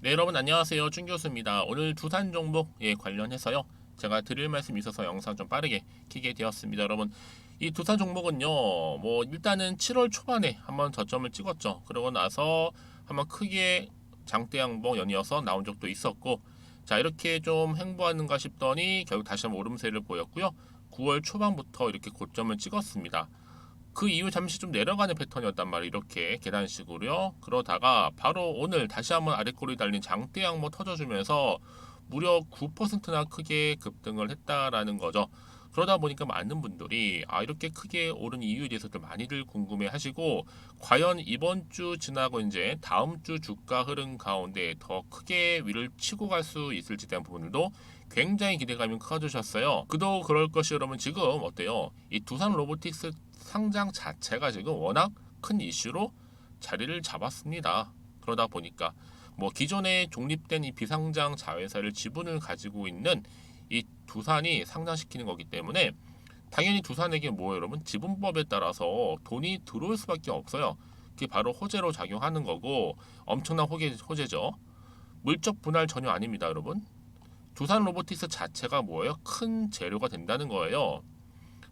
네 여러분 안녕하세요 준 교수입니다. 오늘 두산 종목에 관련해서요 제가 드릴 말씀이 있어서 영상 좀 빠르게 키게 되었습니다. 여러분 이 두산 종목은요 뭐 일단은 7월 초반에 한번 저점을 찍었죠. 그러고 나서 한번 크게 장대 양봉 연이어서 나온 적도 있었고 자 이렇게 좀 행보하는가 싶더니 결국 다시 한번 오름세를 보였고요. 9월 초반부터 이렇게 고점을 찍었습니다. 그 이후 잠시 좀 내려가는 패턴이었단 말이에요. 이렇게 계단식으로요. 그러다가 바로 오늘 다시 한번 아래꼬리 달린 장대 양모 터져주면서 무려 9%나 크게 급등을 했다라는 거죠. 그러다 보니까 많은 분들이 아 이렇게 크게 오른 이유에 대해서도 많이들 궁금해 하시고 과연 이번 주 지나고 이제 다음 주 주가 흐름 가운데 더 크게 위를 치고 갈 수 있을지 대한 부분들도 굉장히 기대감이 커지셨어요. 그도 그럴 것이 여러분 지금 어때요? 이 두산 로보틱스 상장 자체가 지금 워낙 큰 이슈로 자리를 잡았습니다. 그러다 보니까 뭐 기존에 독립된 이 비상장 자회사를 지분을 가지고 있는 이 두산이 상장시키는 거기 때문에 당연히 두산에게 뭐 여러분 지분법에 따라서 돈이 들어올 수밖에 없어요. 그게 바로 호재로 작용하는 거고 엄청난 호재, 호재죠. 물적 분할 전혀 아닙니다, 여러분. 두산 로보틱스 자체가 뭐예요? 큰 재료가 된다는 거예요.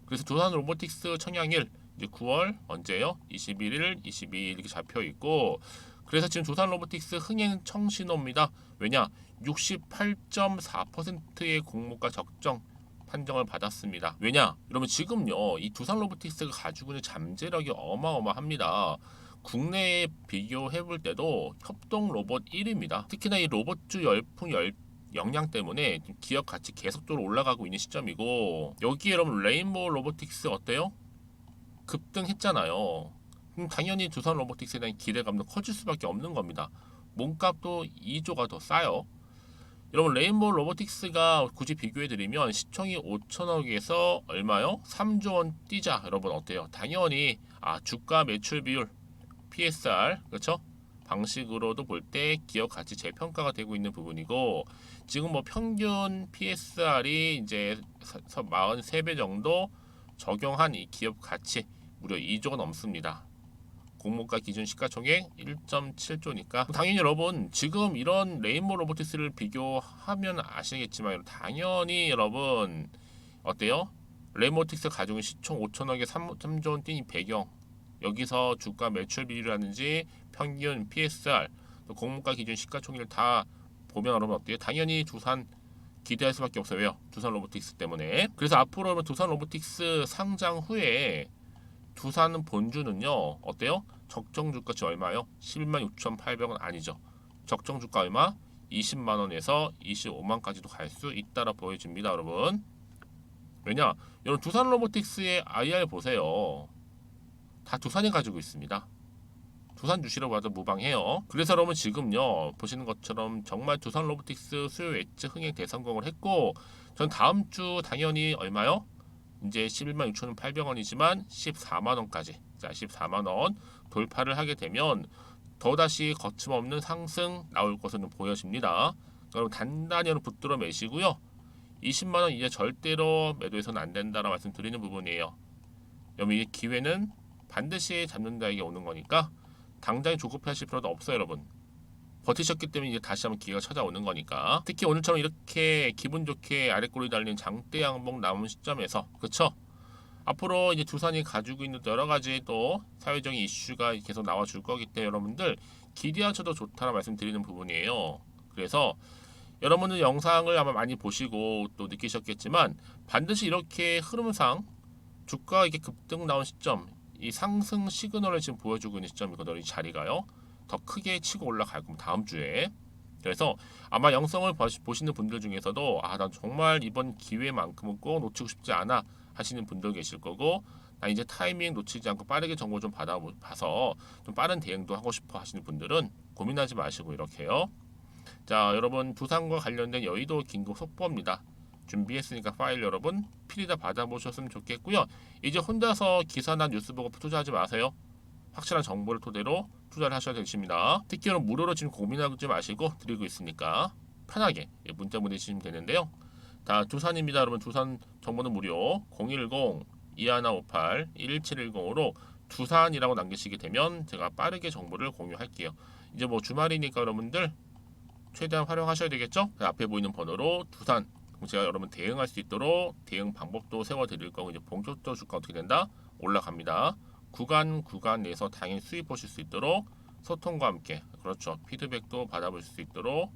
그래서 두산 로보틱스 청약일 이제 9월 언제요? 21일, 22일 이렇게 잡혀 있고 그래서 지금 두산 로보틱스 흥행 청신호입니다. 왜냐? 68.4%의 공모가 적정 판정을 받았습니다. 왜냐? 여러분 지금요 이 두산 로보틱스가 가지고 있는 잠재력이 어마어마합니다. 국내에 비교해 볼 때도 협동 로봇 1위입니다. 특히나 이 로봇주 열풍 열 역량 때문에 기업 가치 계속적으로 올라가고 있는 시점이고 여기 여러분 레인보우 로보틱스 어때요? 급등했잖아요. 그럼 당연히 두산 로보틱스에 대한 기대감도 커질 수밖에 없는 겁니다. 몸값도 2조가 더 싸요. 여러분 레인보우 로보틱스가 굳이 비교해 드리면 시총이 5천억에서 얼마요? 3조 원 뛰자 여러분 어때요? 당연히 아 주가 매출 비율 PSR 그렇죠? 방식으로도 볼 때 기업 가치 재평가가 되고 있는 부분이고 지금 뭐 평균 PSR이 이제 43배 정도 적용한 이 기업 가치 무려 2조가 넘습니다. 공모가 기준 시가총액 1.7조니까 당연히 여러분 지금 이런 레인보 로보틱스를 비교하면 아시겠지만 당연히 여러분 어때요? 레모틱스 있는 시총 5천억에 3, 3조 원뛴 배경 여기서 주가 매출 비율이라든지 평균 PSR 또 공모가 기준 시가총액을 다 보면 여러분 어때요? 당연히 두산 기대할 수밖에 없어요. 왜요? 두산 로보틱스 때문에. 그래서 앞으로 두산 로보틱스 상장 후에 두산 본주는요 어때요? 적정 주가치 얼마요? 11만 6,800원 아니죠. 적정 주가 얼마? 20만 원에서 25만까지도 갈 수 있다라 보여집니다, 여러분. 왜냐? 여러분 두산 로보틱스의 IR 보세요. 다 두산이 가지고 있습니다. 두산 주시라고 봐도 무방해요. 그래서 여러분 지금요 보시는 것처럼 정말 두산 로보틱스 수요 예측 흥행 대성공을 했고 전 다음 주 당연히 얼마요? 이제 11만 6,800원이지만 14만 원까지 자 14만 원 돌파를 하게 되면 더다시 거침없는 상승 나올 것으로 보여집니다. 여러분 단단히 붙들어 매시고요. 20만 원 이제 절대로 매도해서는 안 된다라고 말씀드리는 부분이에요. 여러분 이 기회는 반드시 잡는다에게 오는 거니까 당장 조급해하실 필요도 없어요, 여러분. 버티셨기 때문에 이제 다시 한번 기회가 찾아오는 거니까. 특히 오늘처럼 이렇게 기분 좋게 아래꼬리 달린 장대 양봉 남은 시점에서, 그쵸? 앞으로 이제 두산이 가지고 있는 여러 가지 또 사회적인 이슈가 계속 나와줄 거기 때문에 여러분들 기대하셔도 좋다라 말씀드리는 부분이에요. 그래서 여러분들 영상을 아마 많이 보시고 또 느끼셨겠지만 반드시 이렇게 흐름상 주가가 이렇게 급등 나온 시점 이 상승 시그널을 지금 보여주고 있는 시점이거든요. 이 자리가요. 더 크게 치고 올라갈 겁니다. 다음 주에. 그래서 아마 영상을 보시는 분들 중에서도 아, 난 정말 이번 기회만큼은 꼭 놓치고 싶지 않아 하시는 분도 계실 거고 나 이제 타이밍 놓치지 않고 빠르게 정보 좀 받아봐서 좀 빠른 대응도 하고 싶어 하시는 분들은 고민하지 마시고 이렇게요. 자, 여러분 두산과 관련된 여의도 긴급 속보입니다. 준비했으니까 파일 여러분 필히 다 받아보셨으면 좋겠고요. 이제 혼자서 기사나 뉴스 보고 투자하지 마세요. 확실한 정보를 토대로 투자를 하셔야 되십니다. 특히 는 무료로 지금 고민하지 마시고 드리고 있으니까 편하게 예, 문자 보내주시면 되는데요. 다 두산입니다. 여러분 두산 정보는 무료 010-2158-1710으로 두산이라고 남기시게 되면 제가 빠르게 정보를 공유할게요. 이제 뭐 주말이니까 여러분들 최대한 활용하셔야 되겠죠? 그 앞에 보이는 번호로 두산 제가 여러분 대응할 수 있도록 대응 방법도 세워드릴 거고 이제 본격적으로 주가 어떻게 된다? 올라갑니다. 구간 구간 내에서 당연히 수익 보실 수 있도록 소통과 함께 그렇죠 피드백도 받아볼 수 있도록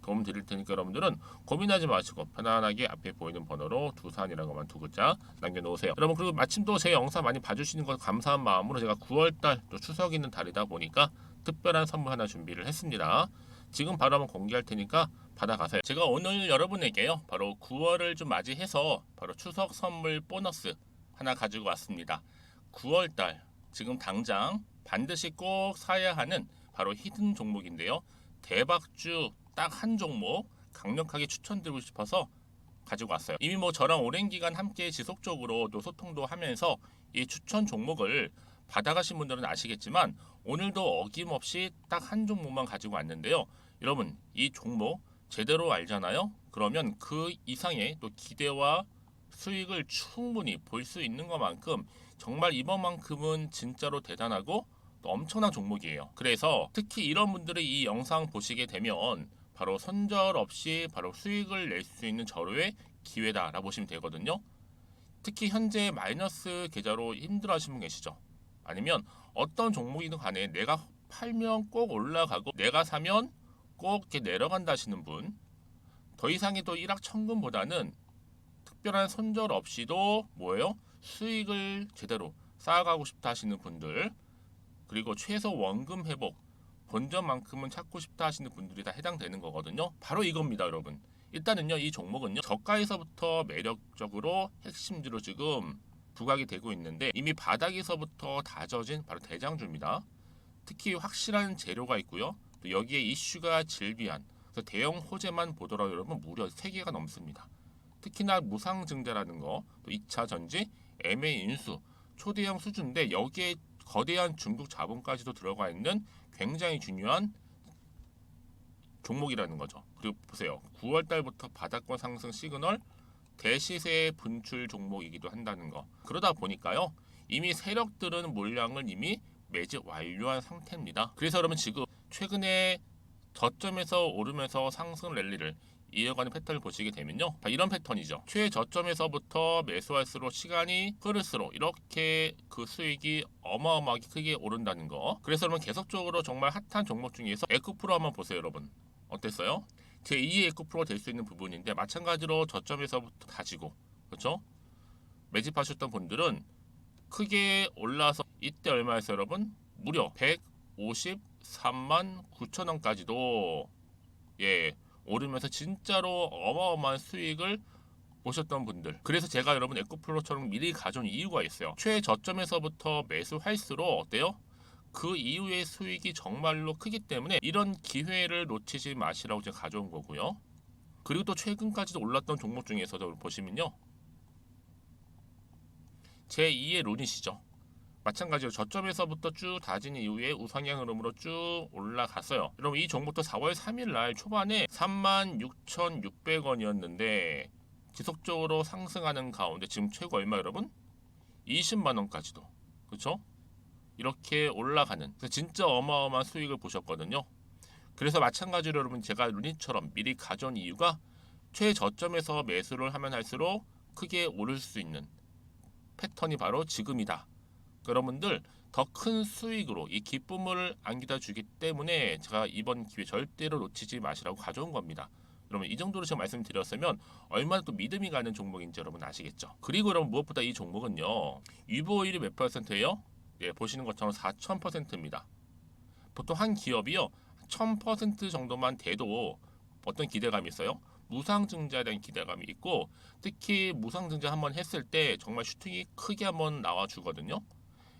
도움 드릴 테니까 여러분들은 고민하지 마시고 편안하게 앞에 보이는 번호로 두산이라고만 두 글자 남겨놓으세요. 여러분 그리고 마침 또 제 영상 많이 봐주시는 것 감사한 마음으로 제가 9월달 또 추석 있는 달이다 보니까 특별한 선물 하나 준비를 했습니다. 지금 바로 한번 공개할 테니까 받아가세요. 제가 오늘 여러분에게요 바로 9월을 좀 맞이해서 바로 추석 선물 보너스 하나 가지고 왔습니다. 9월달 지금 당장 반드시 꼭 사야 하는 바로 히든 종목인데요. 대박주 딱 한 종목 강력하게 추천드리고 싶어서 가지고 왔어요. 이미 뭐 저랑 오랜 기간 함께 지속적으로 또 소통도 하면서 이 추천 종목을 받아가신 분들은 아시겠지만 오늘도 어김없이 딱 한 종목만 가지고 왔는데요. 여러분 이 종목 제대로 알잖아요. 그러면 그 이상의 또 기대와 수익을 충분히 볼 수 있는 것만큼 정말 이번만큼은 진짜로 대단하고 또 엄청난 종목이에요. 그래서 특히 이런 분들이 이 영상 보시게 되면 바로 손절 없이 바로 수익을 낼 수 있는 절호의 기회다라고 보시면 되거든요. 특히 현재 마이너스 계좌로 힘들어하시는 분 계시죠? 아니면 어떤 종목이든 간에 내가 팔면 꼭 올라가고 내가 사면 꼭 이렇게 내려간다 하시는 분. 더 이상의 또 일확천금보다는 특별한 손절 없이도 뭐예요? 수익을 제대로 쌓아가고 싶다 하시는 분들 그리고 최소 원금 회복 본전만큼은 찾고 싶다 하시는 분들이 다 해당되는 거거든요. 바로 이겁니다, 여러분. 일단은요, 이 종목은요, 저가에서부터 매력적으로 핵심주로 지금 부각이 되고 있는데 이미 바닥에서부터 다져진 바로 대장주입니다. 특히 확실한 재료가 있고요. 또 여기에 이슈가 질비한 그래서 대형 호재만 보더라도 여러분 무려 3개가 넘습니다. 특히나 무상증자라는 거, 또 2차 전지, MA 인수, 초대형 수준인데 여기에 거대한 중국 자본까지도 들어가 있는 굉장히 중요한 종목이라는 거죠. 그리고 보세요. 9월 달부터 바닥권 상승 시그널 대시세 분출 종목이기도 한다는 거. 그러다 보니까요. 이미 세력들은 물량을 이미 매집 완료한 상태입니다. 그래서 여러분 지금 최근에 저점에서 오르면서 상승 랠리를 이어가는 패턴을 보시게 되면요. 다 이런 패턴이죠. 최저점에서부터 매수할수록 시간이 흐를수록 이렇게 그 수익이 어마어마하게 크게 오른다는 거. 그래서 여러분 계속적으로 정말 핫한 종목 중에서 에코프로 한번 보세요, 여러분. 어땠어요? 제 2의 에코프로가 될 수 있는 부분인데 마찬가지로 저점에서부터 다지고 그렇죠? 매집하셨던 분들은 크게 올라서 이때 얼마였어요, 여러분? 무려 153만 9천 원까지도 예 오르면서 진짜로 어마어마한 수익을 보셨던 분들. 그래서 제가 여러분 에코플로처럼 미리 가져온 이유가 있어요. 최저점에서부터 매수할수록 어때요? 그 이후의 수익이 정말로 크기 때문에 이런 기회를 놓치지 마시라고 제가 가져온 거고요. 그리고 또 최근까지도 올랐던 종목 중에서도 보시면요. 제2의 론이시죠. 마찬가지로 저점에서부터 쭉 다진 이후에 우상향 흐름으로 쭉 올라갔어요. 여러분 이 종목도 4월 3일 날 초반에 36,600원이었는데 지속적으로 상승하는 가운데 지금 최고 얼마 여러분? 20만 원까지도. 그렇죠? 이렇게 올라가는 진짜 어마어마한 수익을 보셨거든요. 그래서 마찬가지로 여러분 제가 루닛처럼 미리 가져온 이유가 최저점에서 매수를 하면 할수록 크게 오를 수 있는 패턴이 바로 지금이다. 여러분들 더 큰 수익으로 이 기쁨을 안기다 주기 때문에 제가 이번 기회 절대로 놓치지 마시라고 가져온 겁니다. 여러분 이 정도로 제가 말씀드렸으면 얼마나 또 믿음이 가는 종목인지 여러분 아시겠죠? 그리고 여러분 무엇보다 이 종목은요 유보율이 몇 퍼센트예요? 예, 보시는 것처럼 4,000%입니다. 보통 한 기업이요 1,000% 정도만 돼도 어떤 기대감이 있어요? 무상증자에 대한 기대감이 있고 특히 무상증자 한번 했을 때 정말 슈팅이 크게 한번 나와 주거든요.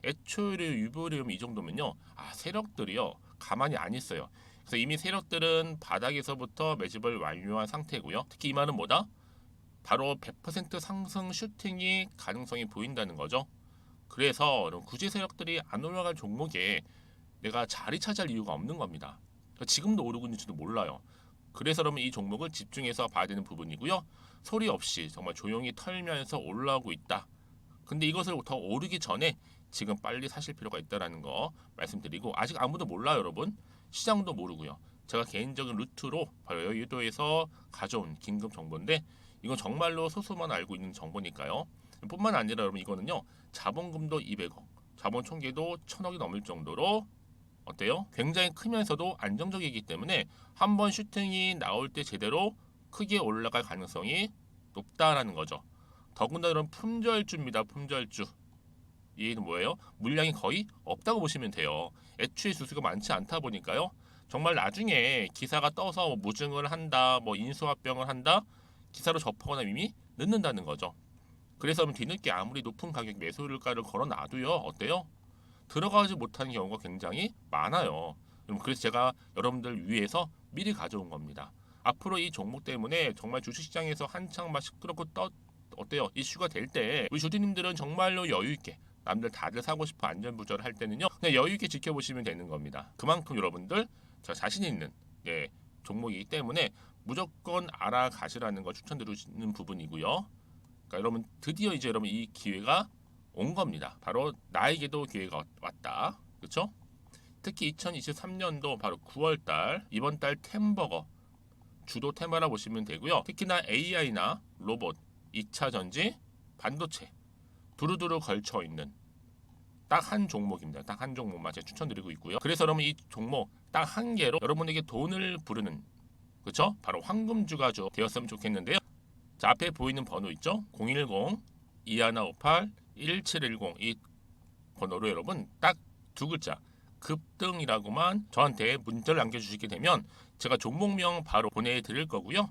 애초에 유보율이 이 정도면요. 아 세력들이요 가만히 안 있어요. 그래서 이미 세력들은 바닥에서부터 매집을 완료한 상태고요. 특히 이 말은 뭐다? 바로 100% 상승 슈팅이 가능성이 보인다는 거죠. 그래서 굳이 세력들이 안 올라갈 종목에 내가 자리 차지할 이유가 없는 겁니다. 그러니까 지금도 오르고 있는지도 몰라요. 그래서 그러면 이 종목을 집중해서 봐야 되는 부분이고요. 소리 없이 정말 조용히 털면서 올라오고 있다. 근데 이것을 더 오르기 전에 지금 빨리 사실 필요가 있다라는 거 말씀드리고 아직 아무도 몰라요, 여러분. 시장도 모르고요. 제가 개인적인 루트로 바로 여의도에서 가져온 긴급 정보인데 이건 정말로 소수만 알고 있는 정보니까요. 뿐만 아니라 여러분 이거는요 자본금도 200억, 자본 총계도 1000억이 넘을 정도로 어때요? 굉장히 크면서도 안정적이기 때문에 한 번 슈팅이 나올 때 제대로 크게 올라갈 가능성이 높다라는 거죠. 더군다나 이런 품절주입니다. 품절주. 이는 뭐예요? 물량이 거의 없다고 보시면 돼요. 애초에 수수가 많지 않다 보니까요. 정말 나중에 기사가 떠서 뭐 무증을 한다, 뭐 인수합병을 한다, 기사로 접하거나 이미 늦는다는 거죠. 그래서 뒤늦게 아무리 높은 가격 매수가를 걸어 놔도요, 어때요? 들어가지 못하는 경우가 굉장히 많아요. 그래서 제가 여러분들 위해서 미리 가져온 겁니다. 앞으로 이 종목 때문에 정말 주식시장에서 한창 막 시끄럽고 떠 어때요? 이슈가 될 때 우리 주주님들은 정말로 여유 있게 남들 다들 사고 싶어 안전부절을 할 때는요 그냥 여유 있게 지켜보시면 되는 겁니다. 그만큼 여러분들 저 자신 있는 예, 종목이기 때문에 무조건 알아가시라는 걸 추천드리는 부분이고요. 그러니까 여러분 드디어 이제 여러분 이 기회가 온 겁니다. 바로 나에게도 기회가 왔다. 그렇죠? 특히 2023년도 바로 9월달 이번 달 템버거 주도 테마라 보시면 되고요. 특히나 AI나 로봇, 2차 전지, 반도체 두루두루 걸쳐 있는 딱 한 종목입니다. 딱 한 종목만 제가 추천드리고 있고요. 그래서 여러분 이 종목 딱 한 개로 여러분에게 돈을 부르는 그렇죠? 바로 황금주가죠 되었으면 좋겠는데요. 자 앞에 보이는 번호 있죠? 010 2158 1710 이 번호로 여러분 딱 두 글자 급등이라고만 저한테 문자를 남겨주시게 되면 제가 종목명 바로 보내드릴 거고요.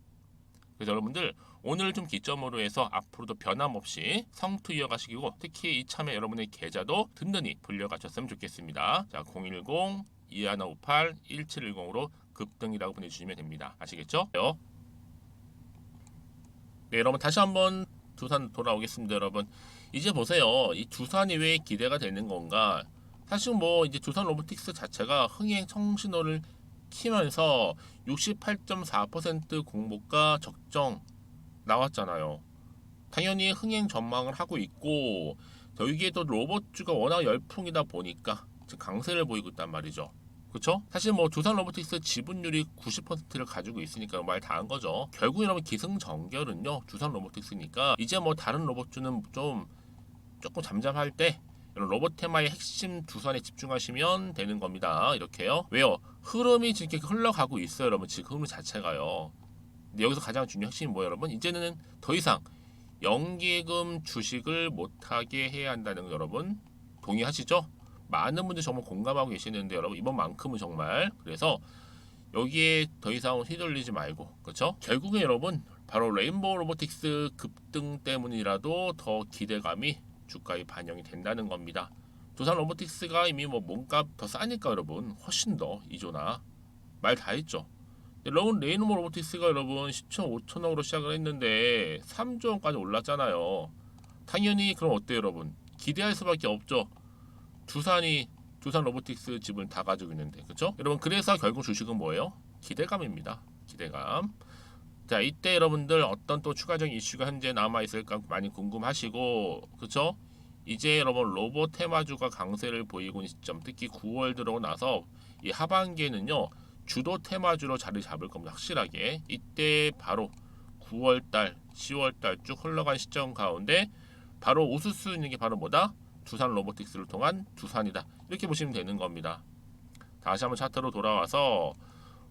그래서 여러분들 오늘 좀 기점으로 해서 앞으로도 변함없이 성투 이어가시고 특히 이참에 여러분의 계좌도 든든히 불려가셨으면 좋겠습니다. 자, 010 2158 1710으로 급등이라고 보내주시면 됩니다. 아시겠죠? 네, 여러분 다시 한번 두산 돌아오겠습니다, 여러분. 이제 보세요. 이 두산이 왜 기대가 되는 건가? 사실 뭐 이제 두산 로보틱스 자체가 흥행 청신호를 키면서 68.4% 공모가 적정 나왔잖아요. 당연히 흥행 전망을 하고 있고 여기에도 로봇주가 워낙 열풍이다 보니까 강세를 보이고 있단 말이죠. 그렇죠? 사실 뭐 두산 로보틱스 지분율이 90%를 가지고 있으니까 말 다 한 거죠. 결국 여러분 기승전결은요 두산 로보틱스니까 이제 뭐 다른 로봇주는 좀 조금 잠잠할 때 이런 로봇 테마의 핵심 두산에 집중하시면 되는 겁니다. 이렇게요. 왜요? 흐름이 이렇게 흘러가고 있어요, 여러분. 지금 흐름 자체가요. 근데 여기서 가장 중요한 핵심이 뭐예요, 여러분? 이제는 더 이상 연기금 주식을 못하게 해야 한다는 거 여러분 동의하시죠? 많은 분들이 정말 공감하고 계시는데 여러분 이번만큼은 정말 그래서 여기에 더 이상 휘둘리지 말고 그렇죠? 결국에 여러분 바로 레인보우 로보틱스 급등 때문이라도 더 기대감이 주가에 반영이 된다는 겁니다. 두산 로보틱스가 이미 뭐 몸값 더 싸니까 여러분 훨씬 더 이조나 말 다 했죠. 여러분 레인보 로보틱스가 여러분 시총 5천억으로 시작을 했는데 3조 원까지 올랐잖아요. 당연히 그럼 어때요 여러분? 기대할 수밖에 없죠. 두산이 두산 로보틱스 지분 다 가지고 있는데 그렇죠? 여러분 그래서 결국 주식은 뭐예요? 기대감입니다. 기대감. 자 이때 여러분들 어떤 또 추가적인 이슈가 현재 남아 있을까 많이 궁금하시고 그렇죠? 이제 여러분 로봇 테마주가 강세를 보이고 있는 시점 특히 9월 들어오고 나서 이 하반기에는요 주도 테마주로 자리 잡을 겁니다 확실하게 이때 바로 9월달 10월달 쭉 흘러간 시점 가운데 바로 우수수 있는 게 바로 뭐다 두산 로보틱스를 통한 두산이다 이렇게 보시면 되는 겁니다 다시 한번 차트로 돌아와서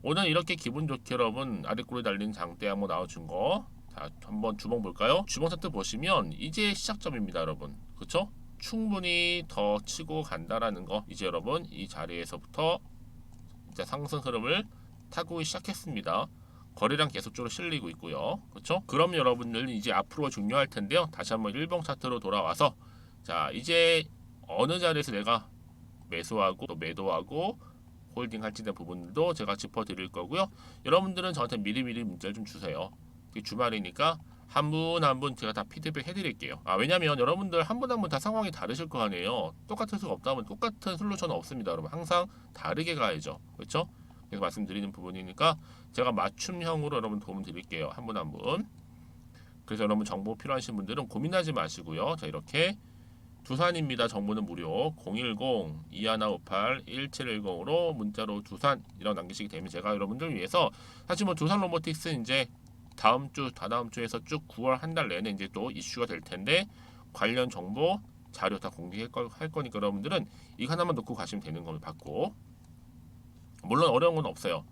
오늘 이렇게 기분 좋게 여러분 아래꼬리 달린 장대 한번 나와준 거. 자, 한번 주봉 볼까요? 주봉 차트 보시면 이제 시작점입니다, 여러분. 그렇죠? 충분히 더 치고 간다라는 거. 이제 여러분 이 자리에서부터 이제 상승 흐름을 타고 시작했습니다. 거래량 계속적으로 실리고 있고요. 그렇죠? 그럼 여러분들 이제 앞으로가 중요할 텐데요. 다시 한번 일봉 차트로 돌아와서 자, 이제 어느 자리에서 내가 매수하고 또 매도하고 홀딩 할지된 부분도 제가 짚어드릴 거고요. 여러분들은 저한테 미리미리 문자를 좀 주세요. 주말이니까 한 분 한 분 제가 다 피드백 해드릴게요. 아 왜냐면 여러분들 한 분 한 분 다 상황이 다르실 거 아니에요. 똑같을 수가 없다면 똑같은 솔루션은 없습니다. 여러분 항상 다르게 가야죠. 그렇죠? 그래서 말씀드리는 부분이니까 제가 맞춤형으로 여러분 도움 드릴게요. 한 분 한 분. 그래서 여러분 정보 필요하신 분들은 고민하지 마시고요. 자 이렇게 두산입니다. 정보는 무료 010-2158-1710으로 문자로 두산이라고 남기시게 되면 제가 여러분들 위해서 사실 뭐 두산 로보틱스 이제 다음 주 다다음 주에서 쭉 9월 한 달 내내 이제 또 이슈가 될 텐데 관련 정보 자료 다 공개할 거, 할 거니까 여러분들은 이거 하나만 놓고 가시면 되는 겁니다. 받고 물론 어려운 건 없어요.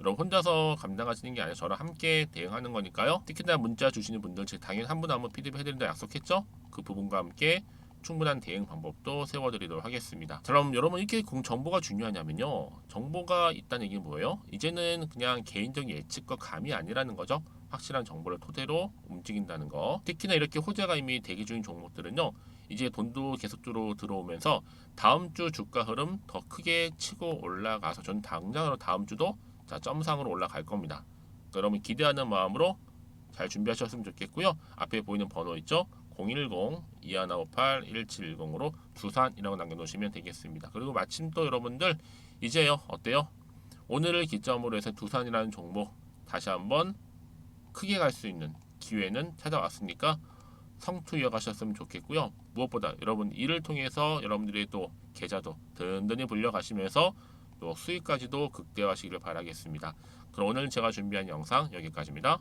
여러분 혼자서 감당하시는 게 아니라 저랑 함께 대응하는 거니까요. 특히나 문자 주시는 분들 제가 당연히 한 분 한 분 피드백 해드린다 약속했죠. 그 부분과 함께 충분한 대응 방법도 세워드리도록 하겠습니다. 자, 그럼 여러분 이렇게 공 정보가 중요하냐면요. 정보가 있다는 얘기는 뭐예요? 이제는 그냥 개인적인 예측과 감이 아니라는 거죠. 확실한 정보를 토대로 움직인다는 거. 특히나 이렇게 호재가 이미 대기 중인 종목들은요. 이제 돈도 계속적으로 들어오면서 다음 주 주가 흐름 더 크게 치고 올라가서 저는 당장으로 다음 주도 자 점상으로 올라갈 겁니다. 여러분 기대하는 마음으로 잘 준비하셨으면 좋겠고요. 앞에 보이는 번호 있죠? 010-2158-1710으로 두산이라고 남겨놓으시면 되겠습니다. 그리고 마침 또 여러분들 이제요 어때요? 오늘을 기점으로 해서 두산이라는 종목 다시 한번 크게 갈 수 있는 기회는 찾아왔으니까 성투 이어가셨으면 좋겠고요. 무엇보다 여러분 이를 통해서 여러분들의 또 계좌도 든든히 불려가시면서 또 수익까지도 극대화하시기를 바라겠습니다. 그럼 오늘 제가 준비한 영상 여기까지입니다.